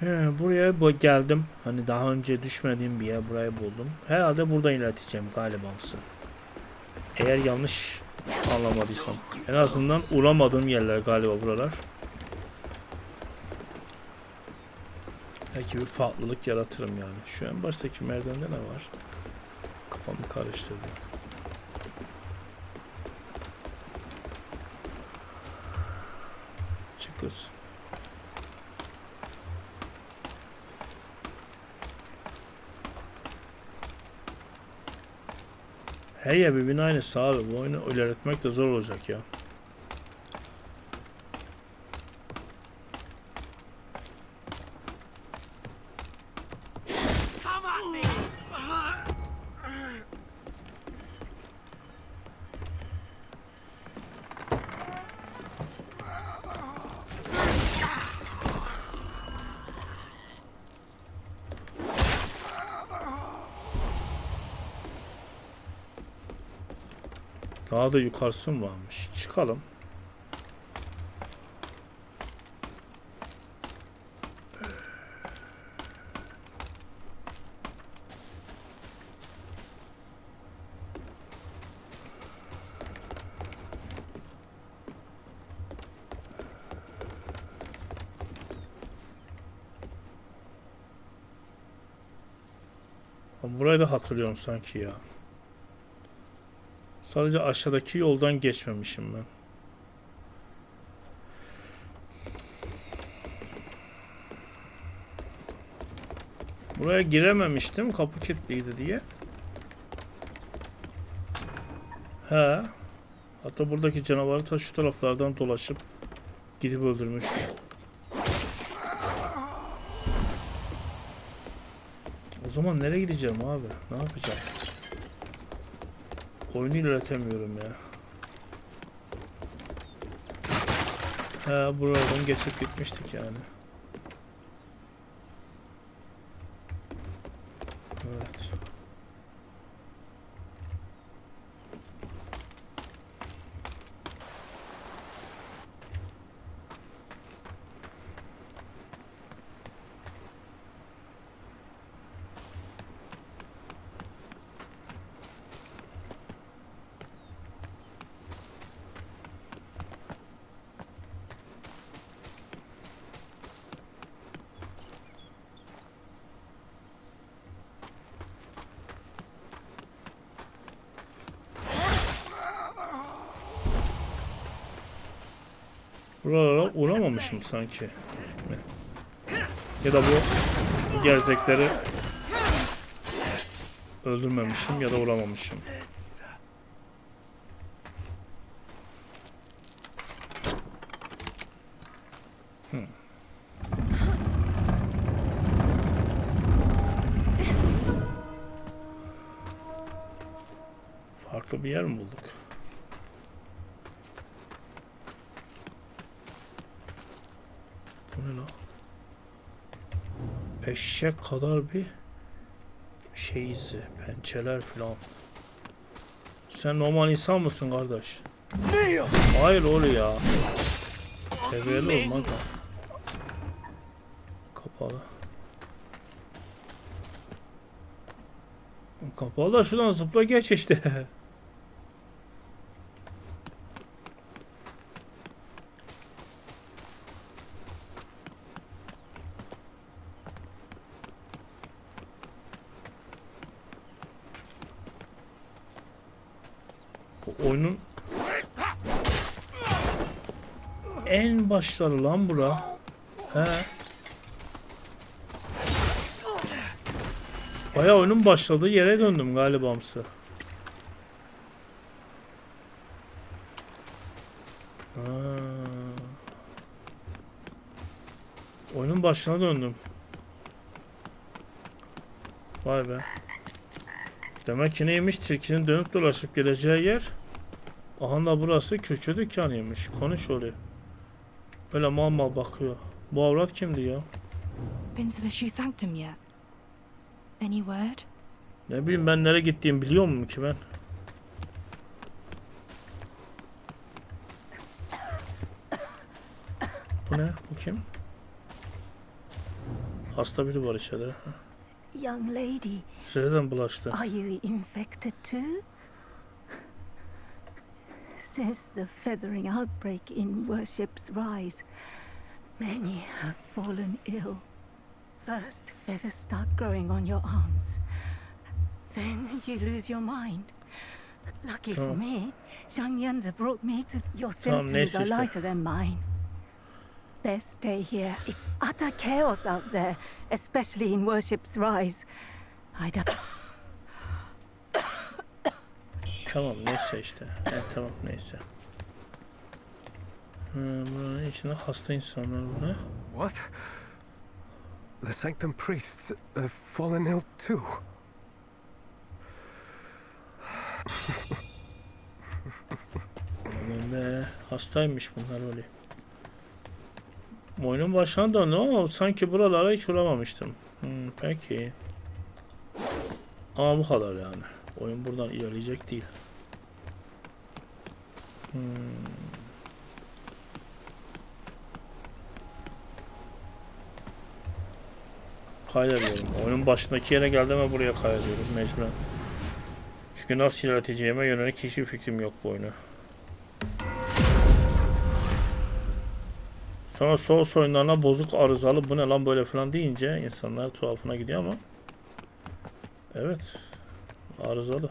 He, buraya bu geldim. Hani daha önce düşmediğim bir yer burayı buldum. Herhalde buradan ilerleteceğim galibamsı. Eğer yanlış anlamadıysam. En azından uğramadığım yerler galiba buralar. Belki bir farklılık yaratırım yani. Şu en baştaki merdivende ne var? Kafamı karıştırdı. Çık kız. Her yer birbirine aynısı abi. Bu oyunu ilerletmek de zor olacak ya. Daha da yukarısı mı varmış? Çıkalım. Burayı da hatırlıyorum sanki ya. Sadece aşağıdaki yoldan geçmemişim ben. Buraya girememiştim kapı kilitliydi diye. He. Hatta buradaki canavarı ta şu taraflardan dolaşıp gidip öldürmüştüm. O zaman nereye gideceğim abi? Ne yapacağım? Oyunu ilerletemiyorum ya. He buradan geçip gitmiştik yani. Evet. Buralara uğramamışım sanki. Ya da bu, gerzekleri öldürmemişim ya da uğramamışım. Farklı bir yer mi bulduk? Bu ne lan? Eşek kadar bir şey izi, pençeler falan. Sen normal insan mısın kardeş? Hayır oğlum ya. Seviyeli olmak da. Kapalı. Kapalı da şuradan zıpla geç işte. Bu oyunun en başları lan bura. He. Baya oyunun başladığı yere döndüm galibamsı. Ha. Oyunun başına döndüm. Vay be. Demek ki neymiş tilkinin dönüp dolaşıp geleceği yer. Aha da burası külçe dükkanıymış. Konuş oluyor. Böyle mal mal bakıyor. Bu avrat kimdi ya? Been to the shoe sanctum yet? Any word? Ne bileyim ben nereye gittiğimi biliyor muyum ki ben? Bu ne? Bu kim? Hasta biri var içeride. Young lady, Size de mi bulaştı? are you infected too? Since the feathering outbreak in Worship's Rise, many have fallen ill. First, feathers start growing on your arms. Then you lose your mind. Lucky for me, Zhang Yanzi brought me to your Tamam, symptoms are lighter than mine. Best stay here. It's utter chaos out there, especially in Worship's Rise. I don't... Tamam neyse işte. Evet, tamam neyse. Ha, buranın içinde hasta insanlar var. What? The Sanctum priests have fallen ill too. Aman be hastaymış bunlar öyle. Oyunun başına döndü ama sanki buralara hiç uğramamıştım. Hmm, peki. Ama bu kadar yani. Oyun buradan ilerleyecek değil. Hmm. Kaydediyorum. Oyunun başındaki yere geldim ve buraya kaydediyorum mecburen. Çünkü nasıl ilerleteceğime yönelik hiçbir fikrim yok bu oyunu. Sonra Souls oyunlarına bozuk arızalı bu ne lan böyle falan deyince insanlar tuhafına gidiyor ama Evet arızalı.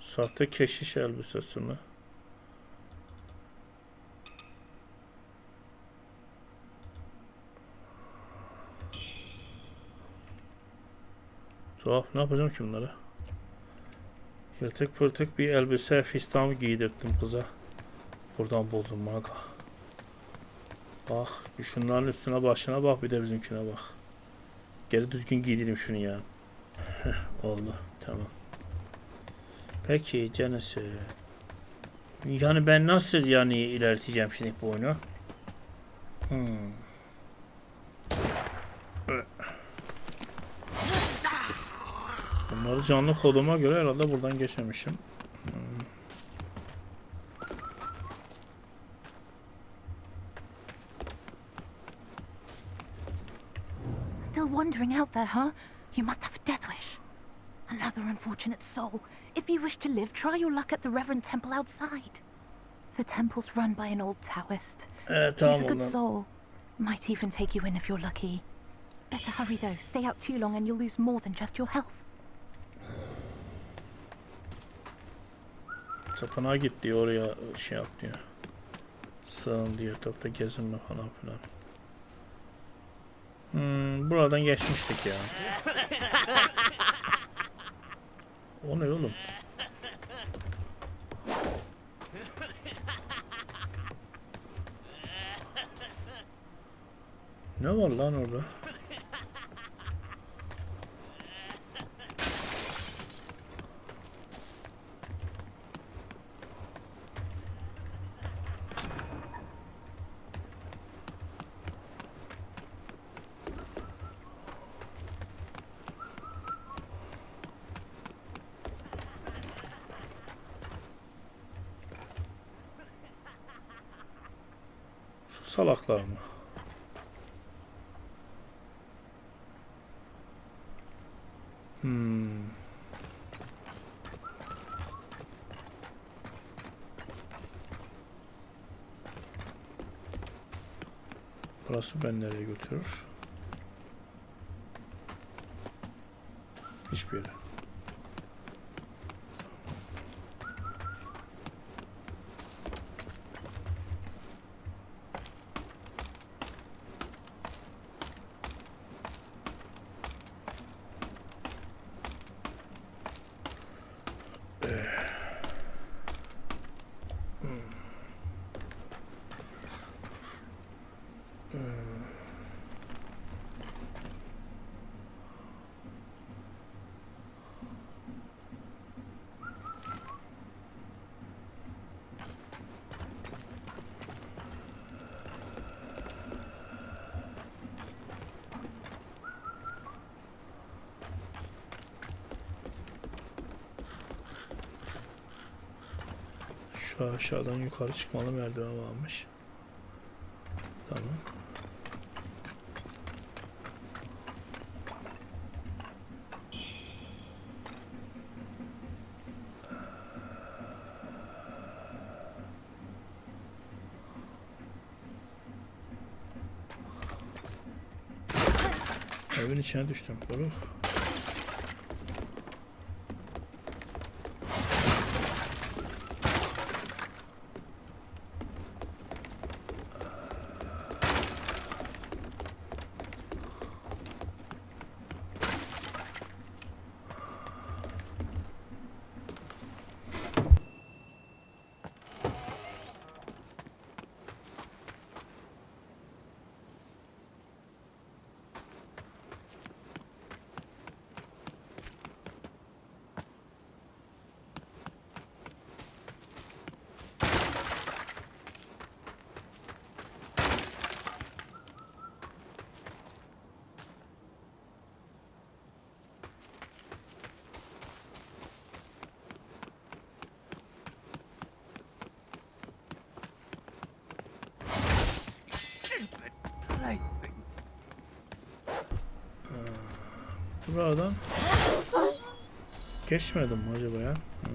Sahte keşiş elbisesi mi? Tuhaf ne yapacağım ki bunları? Yırtık pırtık bir elbise fistan giydirttim kıza. Buradan buldum maga. Bak bir şunların üstüne başına bak bir de bizimkine bak. Geri düzgün giydireyim şunu ya. Oldu tamam. Peki canısı. Yani ben nasıl yani ilerleteceğim şimdi bu oyunu? Hmm. Bunları canlı koduma göre herhalde buradan geçmemişim. Soul. If you wish to live, try your luck at the Reverend Temple outside. The temple's run by an old Taoist. Evet He's tamam a good ondan. soul. Might even take you in if you're lucky. Better hurry though. Stay out too long and you'll lose more than just your health. Tapınağa git diyor oraya şey yap diyor. Sığın diyor topta gezinme falan filan. Hmm, buradan geçmiştik ya. O ne oğlum? Ne var lan orada? Şu salaklar? Hmm. Burası ben nereye götürür? Hiçbir yere. Yeah. Ta aşağıdan yukarı çıkmalı merdiven varmış. Tamam. Evin içine düştüm. Doğru. Buradan geçmedim mi acaba ya? Hı.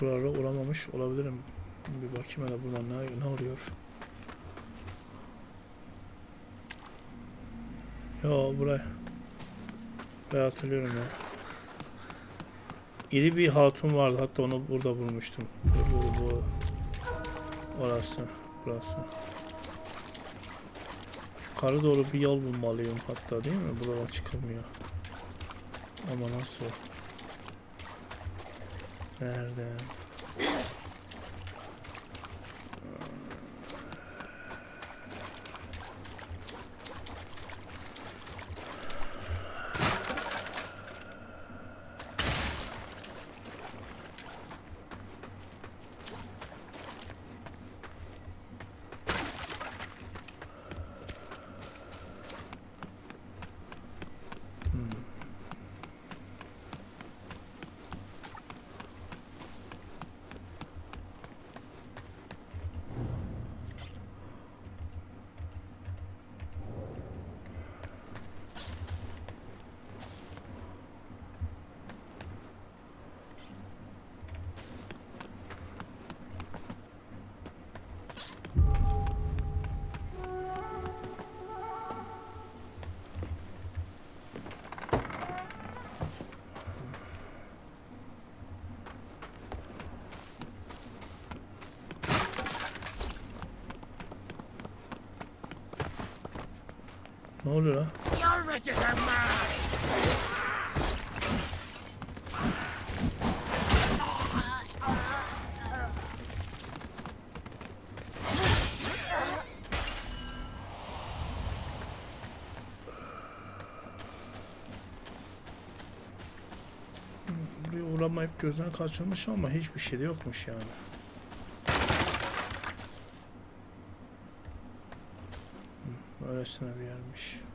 Buralara uğramamış olabilirim. Bir bakayım hele buradan ne, ne oluyor? Yo buraya. Ben hatırlıyorum ya. İri bir hatun vardı hatta onu burada bulmuştum. Bu, bu, bu. Orası. Burası. Yukarı doğru bir yol bulmalıyım hatta değil mi? Buradan çıkılmıyor. Ama nasıl? Nerede? Ne oluyor lan? Buraya uğramayıp gözden kaçırmış ama hiçbir şey de yokmuş yani. Hı, Öylesine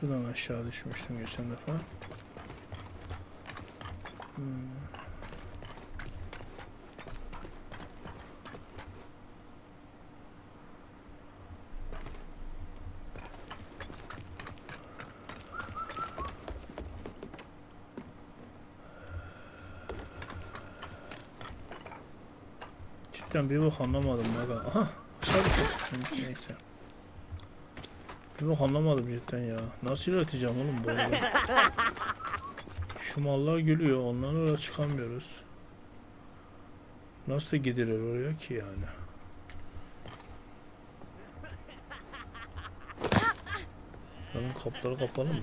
Şuradan aşağı düşmüştüm geçen defa. Hmm. Cidden bir bak anlamadım. Aha aşağı düştüm. Neyse. Bok anlamadım cidden ya. Nasıl ileteceğim oğlum bu arada? Şu mallar gülüyor. Ondan oraya çıkamıyoruz. Nasıl gidilir oraya ki yani? Bunun kapıları kapalı mı?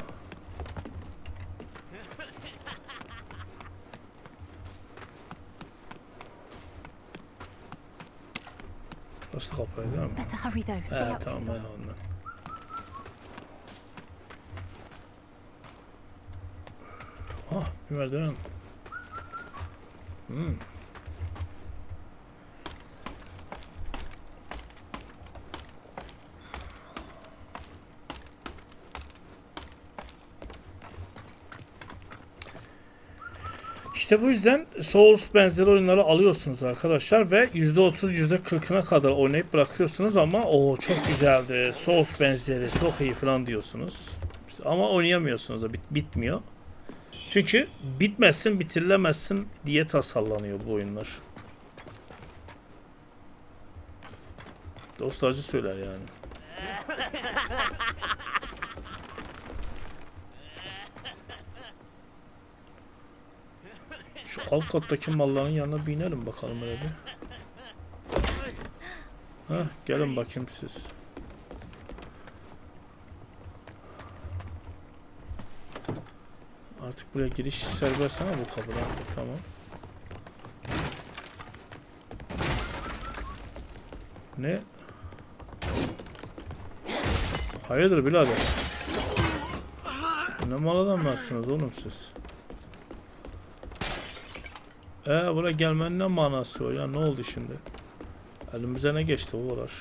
Burası da kapalı değil mi? Better hurry though. Stay He out tamam long. ondan. Ah bir merdiven. Hmm. İşte bu yüzden Souls benzeri oyunları alıyorsunuz arkadaşlar ve %30 %40'ına kadar oynayıp bırakıyorsunuz ama o çok güzeldi. Souls benzeri çok iyi falan diyorsunuz. Ama oynayamıyorsunuz da bit bitmiyor. Çünkü bitmezsin, bitirilemezsin diye tasarlanıyor bu oyunlar. Dost acı söyler yani. Şu alt kattaki malların yanına bir inelim bakalım öyle bir. Heh, gelin bakayım siz. Buraya giriş serbest ama bu kapıdan. Tamam. Ne? Hayırdır birader? Ne mal adamlarsınız oğlum siz? Ee buraya gelmenin ne manası var ya ne oldu şimdi? Elimize ne geçti bu olar?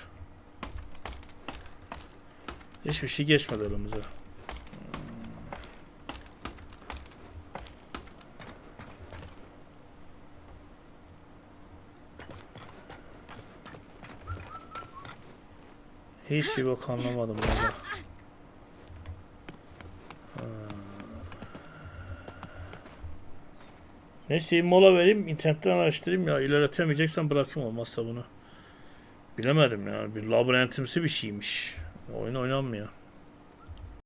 Hiçbir şey geçmedi elimize. Hiç şey bak anlamadım valla. Ha. Neyse mola vereyim internetten araştırayım ya ilerletemeyeceksen bırakayım olmazsa bunu. Bilemedim ya bir labirentimsi bir şeymiş. Oyun oynanmıyor.